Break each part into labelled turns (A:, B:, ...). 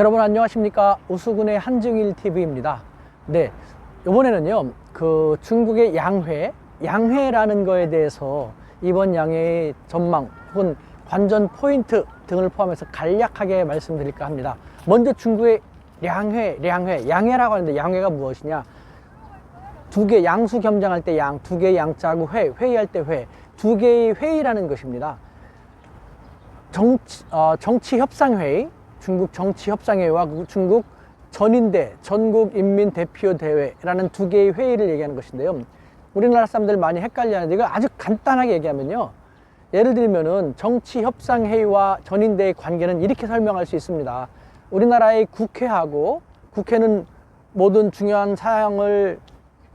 A: 여러분 안녕하십니까 우수군의 한증일 TV입니다. 네, 이번에는요 그 중국의 양회, 양회라는 거에 대해서 이번 양회의 전망 혹은 관전 포인트 등을 포함해서 간략하게 말씀드릴까 합니다. 먼저 중국의 양회, 양회, 양회라고 하는데 양회가 무엇이냐? 두 개 양수 겸장할 때 양, 두 개의 양자하고 회, 회의할 때 회, 두 개의 회의라는 것입니다. 정치, 어, 정치 협상회의, 중국 정치협상회의와 그 중국 전인대, 전국 인민 대표 대회라는 두 개의 회의를 얘기하는 것인데요. 우리나라 사람들 많이 헷갈려 하는데 이거 아주 간단하게 얘기하면요. 예를 들면은 정치협상회의와 전인대의 관계는 이렇게 설명할 수 있습니다. 우리나라의 국회하고 국회는 모든 중요한 사항을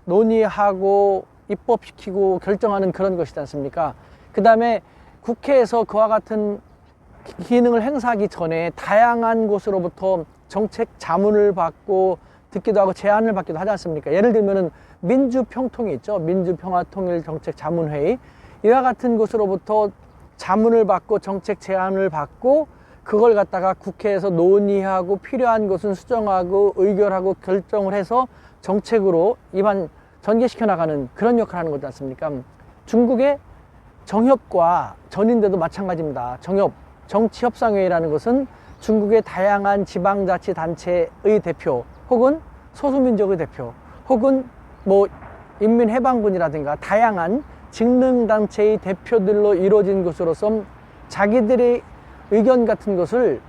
A: 논의하고 입법시키고 결정하는 그런 것이지 않습니까? 그 다음에 국회에서 그와 같은 기- 기능을 행사하기 전에 다양한 곳으로부터 정책 자문을 받고 듣기도 하고 제안을 받기도 하지 않습니까? 예를 들면은 민주평통이 있죠. 민주평화통일정책자문회의. 이와 같은 곳으로부터 자문을 받고 정책 제안을 받고 그걸 갖다가 국회에서 논의하고 필요한 것은 수정하고 의결하고 결정을 해서 정책으로 입안 전개시켜 나가는 그런 역할을 하는 거지 않습니까? 중국의 정협과 전인대도 마찬가지입니다. 정협, 정치협상회의라는 것은 중국의 다양한 지방자치단체의 대표 혹은 소수민족의 대표 혹은 뭐 인민해방군이라든가 다양한 직능단체의 대표들로 이루어진 것으로서 자기들의 의견 같은 것을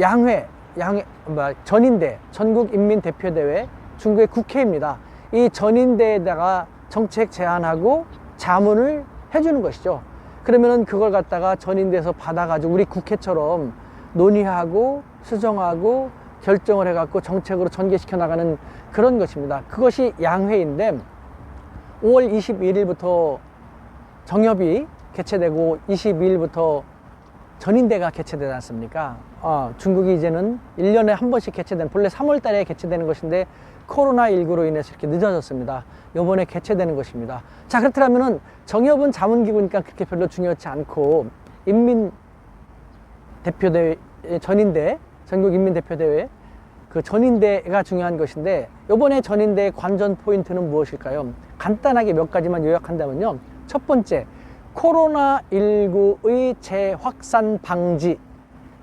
A: 양회, 양회, 뭐 전인대, 전국인민대표대회, 중국의 국회입니다. 이 전인대에다가 정책 제안하고 자문을 해주는 것이죠. 그러면은 그걸 갖다가 전인대에서 받아가지고 우리 국회처럼 논의하고 수정하고 결정을 해갖고 정책으로 전개시켜 나가는 그런 것입니다. 그것이 양회인데 5월 21일부터 정협이 개최되고 22일부터 전인대가 개최되지 않습니까? 어, 중국이 이제는 1년에 한 번씩 개최된, 본래 3월 달에 개최되는 것인데 코로나19로 인해서 이렇게 늦어졌습니다. 요번에 개최되는 것입니다. 자, 그렇다면은 정협은 자문기구니까 그렇게 별로 중요하지 않고 인민 대표대회, 전인대, 전국 인민 대표대회 그 전인대가 중요한 것인데 요번에 전인대의 관전 포인트는 무엇일까요? 간단하게 몇 가지만 요약한다면요. 첫 번째, 코로나19의 재확산 방지.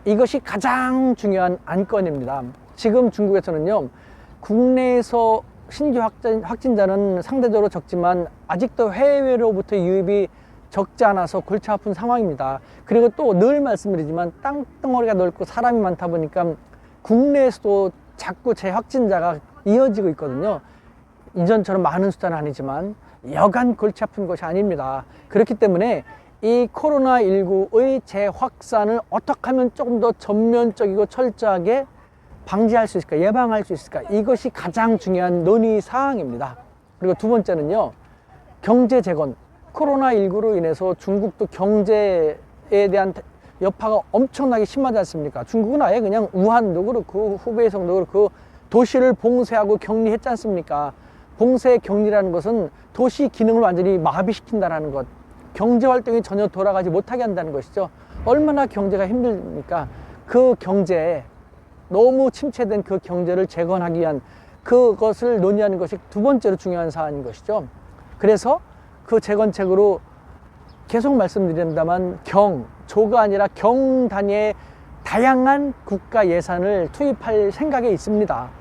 A: 이것이 가장 중요한 안건입니다. 지금 중국에서는요, 국내에서 신규 확진, 확진자는 상대적으로 적지만 아직도 해외로부터 유입이 적지 않아서 골치 아픈 상황입니다. 그리고 또 늘 말씀드리지만 땅덩어리가 넓고 사람이 많다 보니까 국내에서도 자꾸 재확진자가 이어지고 있거든요. 이전처럼 많은 숫자는 아니지만 여간 골치 아픈 것이 아닙니다. 그렇기 때문에 이 코로나19의 재확산을 어떻게 하면 조금 더 전면적이고 철저하게 방지할 수 있을까, 예방할 수 있을까, 이것이 가장 중요한 논의 사항입니다. 그리고 두 번째는요, 경제 재건. 코로나19로 인해서 중국도 경제에 대한 여파가 엄청나게 심하지 않습니까? 중국은 아예 그냥 우한도 그렇고 후베이성도 그렇고 도시를 봉쇄하고 격리했지 않습니까? 봉쇄 격리라는 것은 도시 기능을 완전히 마비시킨다라는 것. 경제 활동이 전혀 돌아가지 못하게 한다는 것이죠. 얼마나 경제가 힘듭니까? 그 경제에 너무 침체된 그 경제를 재건하기 위한 그것을 논의하는 것이 두 번째로 중요한 사안인 것이죠. 그래서 그 재건책으로 계속 말씀드린다만 경, 조가 아니라 경 단위의 다양한 국가 예산을 투입할 생각에 있습니다.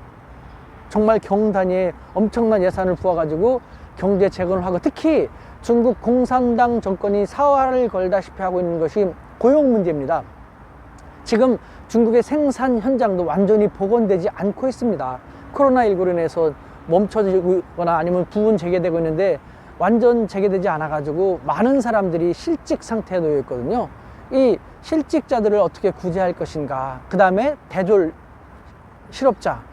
A: 정말 경 단위의 엄청난 예산을 부어가지고 경제 재건을 하고 특히 중국 공산당 정권이 사활을 걸다시피 하고 있는 것이 고용 문제입니다. 지금 중국의 생산 현장도 완전히 복원되지 않고 있습니다. 코로나19로 인해서 멈춰지거나 아니면 부분 재개되고 있는데 완전 재개되지 않아가지고 많은 사람들이 실직 상태에 놓여 있거든요. 이 실직자들을 어떻게 구제할 것인가. 그 다음에 대졸 실업자.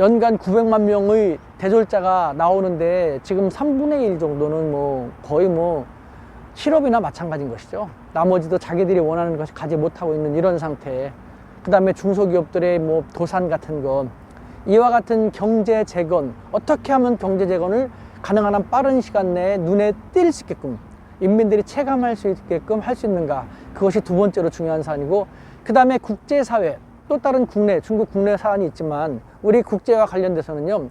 A: 연간 900만 명의 대졸자가 나오는데 지금 3분의 1 정도는 뭐 거의 뭐 실업이나 마찬가지인 것이죠. 나머지도 자기들이 원하는 것을 가지 못하고 있는 이런 상태. 그 다음에 중소기업들의 뭐 도산 같은 것. 이와 같은 경제 재건, 어떻게 하면 경제 재건을 가능한 한 빠른 시간 내에 눈에 띌 수 있게끔 인민들이 체감할 수 있게끔 할 수 있는가. 그것이 두 번째로 중요한 사안이고, 그 다음에 국제사회, 또 다른 국내, 중국 국내 사안이 있지만 우리 국제와 관련돼서는요.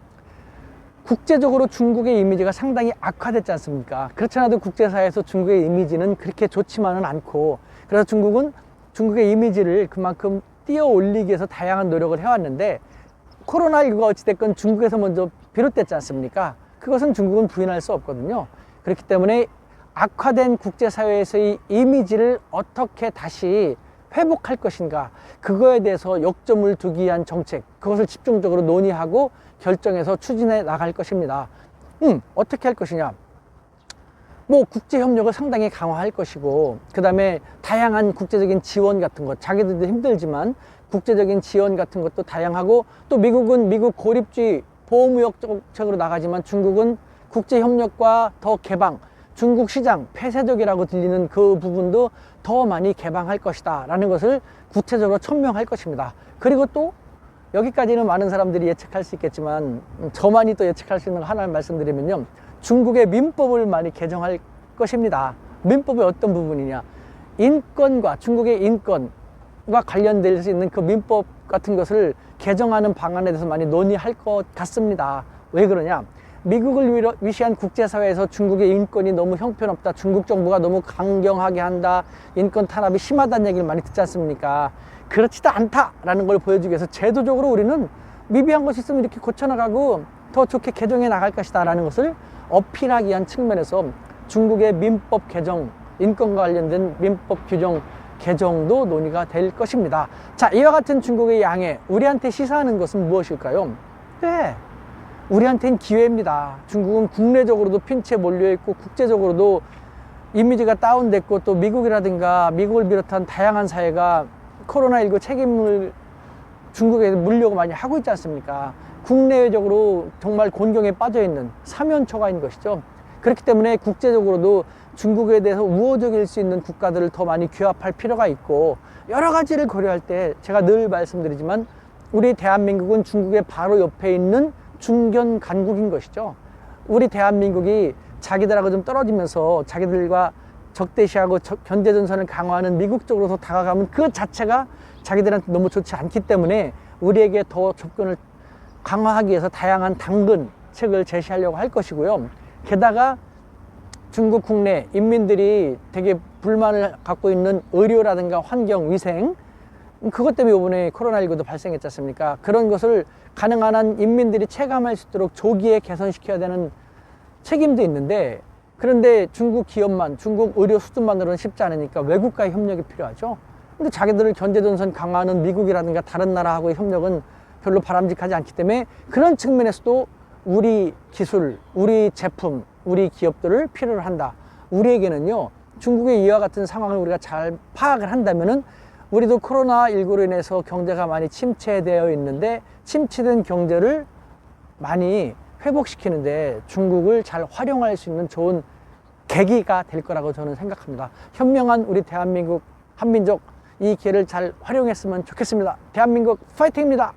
A: 국제적으로 중국의 이미지가 상당히 악화됐지 않습니까? 그렇지 않아도 국제사회에서 중국의 이미지는 그렇게 좋지만은 않고 그래서 중국은 중국의 이미지를 그만큼 띄어 올리기 위해서 다양한 노력을 해왔는데 코로나19가 어찌됐건 중국에서 먼저 비롯됐지 않습니까? 그것은 중국은 부인할 수 없거든요. 그렇기 때문에 악화된 국제사회에서의 이미지를 어떻게 다시 회복할 것인가 그거에 대해서 역점을 두기 위한 정책 그것을 집중적으로 논의하고 결정해서 추진해 나갈 것입니다. 음, 어떻게 할 것이냐? 뭐 국제 협력을 상당히 강화할 것이고 그 다음에 다양한 국제적인 지원 같은 것 자기들도 힘들지만 국제적인 지원 같은 것도 다양하고 또 미국은 미국 고립주의 보호무역 정책으로 나가지만 중국은 국제 협력과 더 개방 중국 시장 폐쇄적이라고 들리는 그 부분도 더 많이 개방할 것이다 라는 것을 구체적으로 천명할 것입니다. 그리고 또 여기까지는 많은 사람들이 예측할 수 있겠지만 음, 저만이 또 예측할 수 있는 거 하나를 말씀드리면요. 중국의 민법을 많이 개정할 것입니다. 민법의 어떤 부분이냐? 인권과 중국의 인권과 관련될 수 있는 그 민법 같은 것을 개정하는 방안에 대해서 많이 논의할 것 같습니다. 왜 그러냐 미국을 위시한 국제사회에서 중국의 인권이 너무 형편없다. 중국 정부가 너무 강경하게 한다. 인권 탄압이 심하다는 얘기를 많이 듣지 않습니까? 그렇지도 않다라는 걸 보여주기 위해서 제도적으로 우리는 미비한 것이 있으면 이렇게 고쳐나가고 더 좋게 개정해 나갈 것이다라는 것을 어필하기 위한 측면에서 중국의 민법 개정, 인권과 관련된 민법 규정 개정도 논의가 될 것입니다. 자, 이와 같은 중국의 양해, 우리한테 시사하는 것은 무엇일까요? 네. 우리한테는 기회입니다. 중국은 국내적으로도 핀치에 몰려있고 국제적으로도 이미지가 다운됐고 또 미국이라든가 미국을 비롯한 다양한 사회가 코로나19 책임을 중국에 물려고 많이 하고 있지 않습니까? 국내적으로 정말 곤경에 빠져 있는 사면초가인 것이죠. 그렇기 때문에 국제적으로도 중국에 대해서 우호적일 수 있는 국가들을 더 많이 규합할 필요가 있고 여러 가지를 고려할 때 제가 늘 말씀드리지만 우리 대한민국은 중국의 바로 옆에 있는 중견 간국인 것이죠. 우리 대한민국이 자기들하고 좀 떨어지면서 자기들과 적대시하고 적- 견제전선을 강화하는 미국 쪽으로 다가가면 그 자체가 자기들한테 너무 좋지 않기 때문에 우리에게 더 접근을 강화하기 위해서 다양한 당근 책을 제시하려고 할 것이고요. 게다가 중국 국내 인민들이 되게 불만을 갖고 있는 의료라든가 환경, 위생 그것 때문에 이번에 코로나19도 발생했지 않습니까? 그런 것을 가능한 한 인민들이 체감할 수 있도록 조기에 개선시켜야 되는 책임도 있는데 그런데 중국 기업만, 중국 의료 수준만으로는 쉽지 않으니까 외국과의 협력이 필요하죠. 근데 자기들을 견제전선 강화하는 미국이라든가 다른 나라하고의 협력은 별로 바람직하지 않기 때문에 그런 측면에서도 우리 기술, 우리 제품, 우리 기업들을 필요로 한다. 우리에게는요, 중국의 이와 같은 상황을 우리가 잘 파악을 한다면은 우리도 코로나19로 인해서 경제가 많이 침체되어 있는데 침체된 경제를 많이 회복시키는데 중국을 잘 활용할 수 있는 좋은 계기가 될 거라고 저는 생각합니다. 현명한 우리 대한민국 한민족 이 기회를 잘 활용했으면 좋겠습니다. 대한민국 파이팅입니다.